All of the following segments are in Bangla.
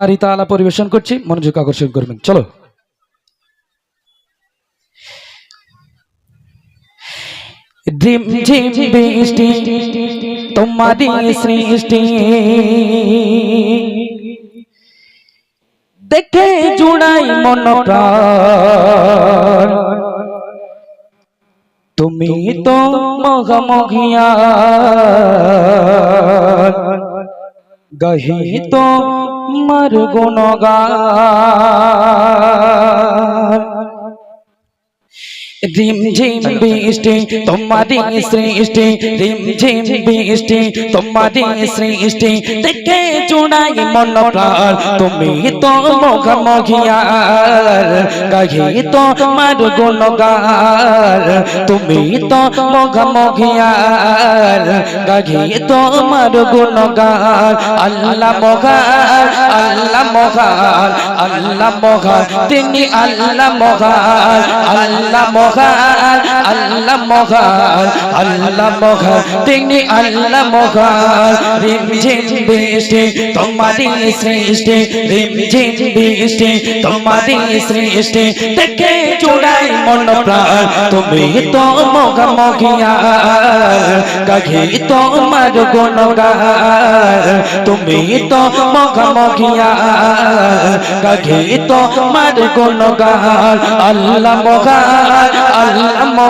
আর তালা পরিবেশন করছি, মনোযোগ আকর্ষণ করবেন। চলো। ঝিম ঝিম বৃষ্টি তোমারি সৃষ্টি। দেখে জুড়াই মন তুমি তো মগমগিয়া। গহি তো মর গুণগান। রিম ঝিম বৃষ্টি তোমারি সৃষ্টি রিম ঝিম বৃষ্টি তোমারি সৃষ্টি। দেখে চুড়াই মন প্রাণ তুমি তো মুখ মঘিয়ার গাহি তো তোমার গুণগার। তুমি তো মুখ মঘিয়ার গাহি তোমার গুণগার। আল্লাহ মগার আল্লাহ মগার আল্লাহ মগার তিনি আল্লাহ মগার আল্লাহ মগার আল্লাহ মগার আল্লাহ মগার তিনি আল্লাহ মগার রিম ঝিম বৃষ্টি তোমারি সৃষ্টি রিম ঝিম বৃষ্টি তোমারি সৃষ্টি। দেখে চূড়াই মন প্রাণ, তুমি তো মগ মগিয়ার গাঘি তোমার গুণগার। তুমি তো মগ মগিয়ার গাঘি তোমার গুণগার। আল্লাহ মগার আল্লাহ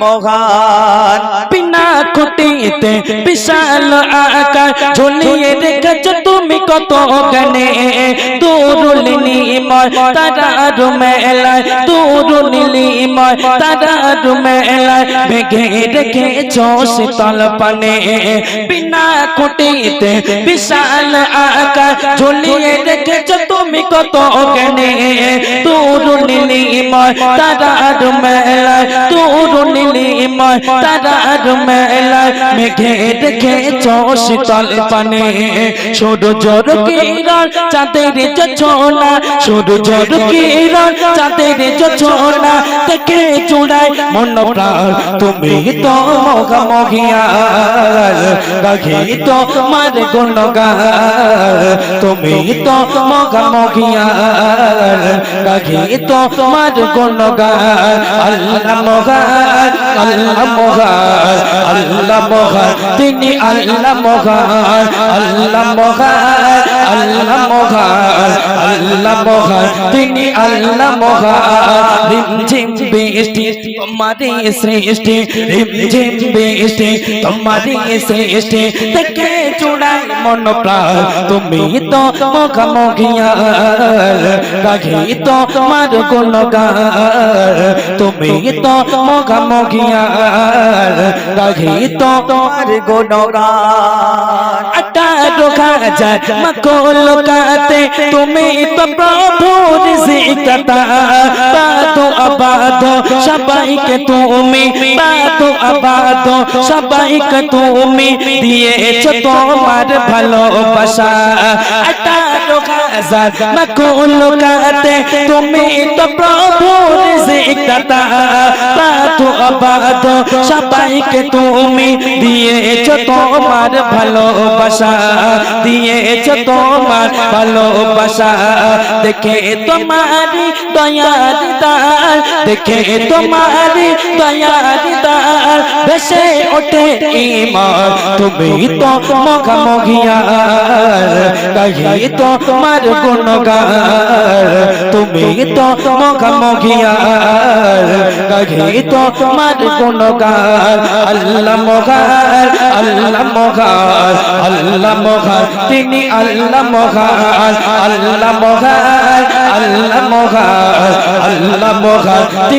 মগার বিনা খুঁটিতে বিশাল আকার ঝুলিয়ে রেখেছ তুমি কত গানে দূরুল নিময় তারার মেলায় দূরুল নিময় তারার মেলায় মেঘে রেখেছ শীতল পানে। বিনা খুঁটিতে বিশাল আকার ঝুলিয়ে রেখেছ তুমি কত গানে দূরুল নিময় তারার মেলায় নিময় তারার মেলায় মেঘে রেখেছ শীতল পানে। সূর্যর কিরণ চাঁদের যোছনা সূর্যর কিরণ চাঁদের যোছনা দেখে চূড়াই মন প্রাণ, তুমি তো মগ মগিয়ার গাঘি তো মার গুণগার তুমি মগ আল্লাহ মগার আল্লাহ মগার আল্লাহ মগার তিনি আল্লাহ মগার আল্লাহ মগার আল্লাহ মগার আল্লাহ মগার তিনি আল্লাহ মগার রিম ঝিম বৃষ্টি তোমারি সৃষ্টি রিম ঝিম বৃষ্টি তোমারি সৃষ্টি দেখে চূড়াই মন প্রাণ তুমি তো মুখ মগিয়ার গাঘি তো তোমার গুণগার তুমি তো মুখ মগিয়ার গাঘি তো তোমার গুণগার আঠারো হাজার মকলকাতে তুমি তো প্রভু রিজিকতা বাদো আবাদ সবাইকে তুমি বাদো আবাদ সবাইকে তুমি দিয়েছ তোমার ভালোবাসা। আঠারো হাজার মকলকাতে তুমি তো প্রভু রিজিকতা বাদো আবাদ সবাইকে তুমি দিয়েছ তোমার ভালোবাসা। দিয়েছ তোমার ভালোবাসা। দেখে তোমারি দয়ার দার দেখে তোমারি দয়ার দার ভেসে ওঠে ইমান তুমি তো মগা মগিয়ার। তো তোমার গুণগার তুমি তো মগা মগিয়ার কহি তো তোমার গুণগার আল্লাহ মগার আল্লাহ মগার আল্লাহ মগার তিনি আল্লাহ মগার আল্লাহ মগার আল্লাহ মগার আল্লাহ মগার